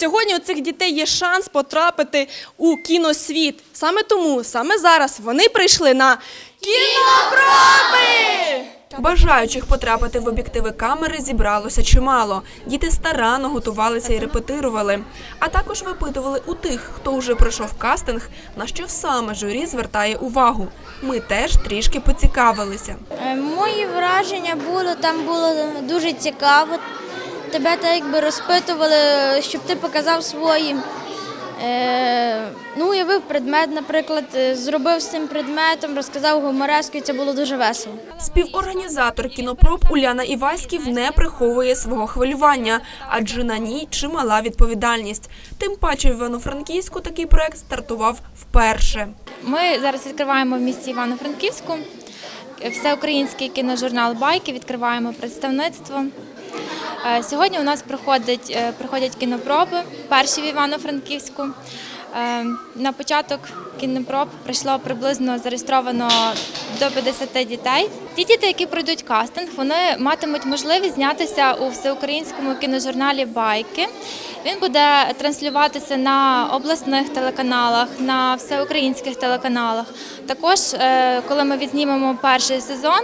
Сьогодні у цих дітей є шанс потрапити у кіносвіт. Саме тому, саме зараз вони прийшли на кінопроби! Бажаючих потрапити в об'єктиви камери зібралося чимало. Діти старанно готувалися і репетирували, а також випитували у тих, хто вже пройшов кастинг, на що саме журі звертає увагу. Ми теж трішки поцікавилися. Е, Мої враження було, там було дуже цікаво. Тебе так якби розпитували, щоб ти показав свої. Е, ну, уявив предмет, наприклад, е, зробив з цим предметом, розказав гумореску, і це було дуже весело. Співорганізатор кінопроб Уляна Іваськів не приховує свого хвилювання, адже на ній чимала відповідальність. Тим паче в Івано-Франківську такий проект стартував вперше. Ми зараз відкриваємо в місті Івано-Франківську всеукраїнський кіножурнал Байки. Відкриваємо представництво. Е, Сьогодні у нас проходять, е, проходять кінопроби, перші в Івано-Франківську. Е, На початок кінопроб прийшло приблизно зареєстровано до 50 дітей. Ті діти, які пройдуть кастинг, вони матимуть можливість знятися у всеукраїнському кіножурналі Байки. Він буде транслюватися на обласних телеканалах, на всеукраїнських телеканалах. Також, е, коли ми відзнімемо перший сезон,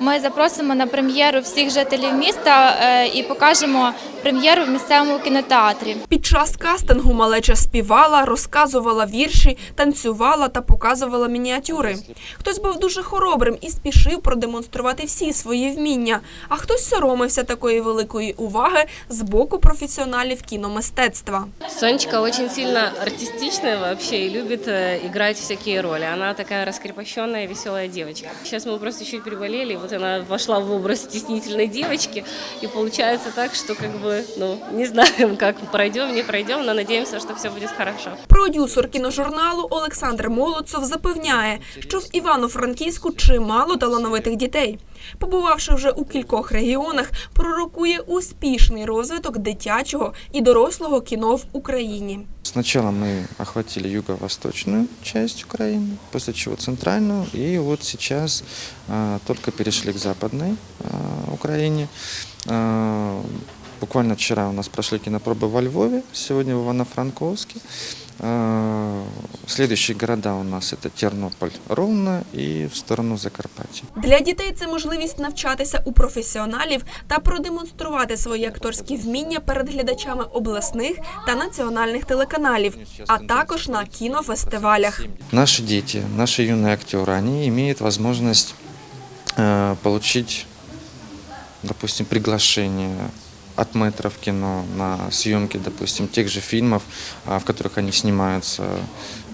ми запросимо на прем'єру всіх жителів міста е, і покажемо прем'єру в місцевому кінотеатрі. Під час кастингу малеча співала, розказувала вірші, танцювала та показувала мініатюри. Хтось був дуже хоробрим і спішив продемонструвати всі свої вміння, а хтось соромився такої великої уваги з боку професіоналів кіномистецтва. Сонечка очень сильно артистичная вообще и любит э, играть всякие роли. Она такая раскрепощенная, веселая девочка. Сейчас мы просто чуть переболели, и вот она вошла в образ стеснительной девочки, и получается так, что как бы, ну, не знаем, как пройдем, не пройдем, но надеемся, что все будет хорошо. Продюсер кіножурналу Олександр Молодцов запевняє, що в Івано-Франківську чимало талановитих дітей. Побувавши вже у кількох регіонах, пророкує успішний розвиток дитячого і дорослого кіно в Україні. Сначала мы охватили юго-восточную часть Украины, после чего центральную, и вот сейчас а, только перешли к западной а, Украине. А, буквально вчера у нас прошли кинопробы во Львове, сегодня в Ивано-Франковске. А, следующие города у нас это Тернополь, Ровно и в сторону Закарпатья. Для дітей це можливість навчатися у професіоналів та продемонструвати свої акторські вміння перед глядачами обласних та національних телеканалів, а також на кінофестивалях. Наши дети, наши юные актеры, они имеют возможность э, получить, допустим, приглашение от мэтра в кино на съемки, допустим, тех же фильмов, а, в которых они снимаются.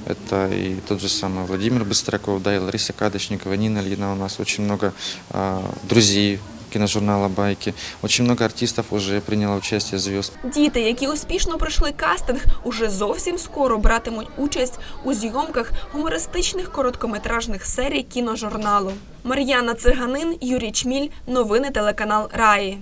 Это и тот же самый Владимир Быстраков, да, и Лариса Кадочникова, Нина Ильина. У нас очень много а, друзей киножурнала «Байки». Очень много артистов уже приняло участие звезд. Діти, які успішно пройшли кастинг, уже зовсім скоро братимуть участь у зйомках гумористичних короткометражних серій кіножурналу. Мар'яна Циганин, Юрій Чміль, новини телеканал Раї.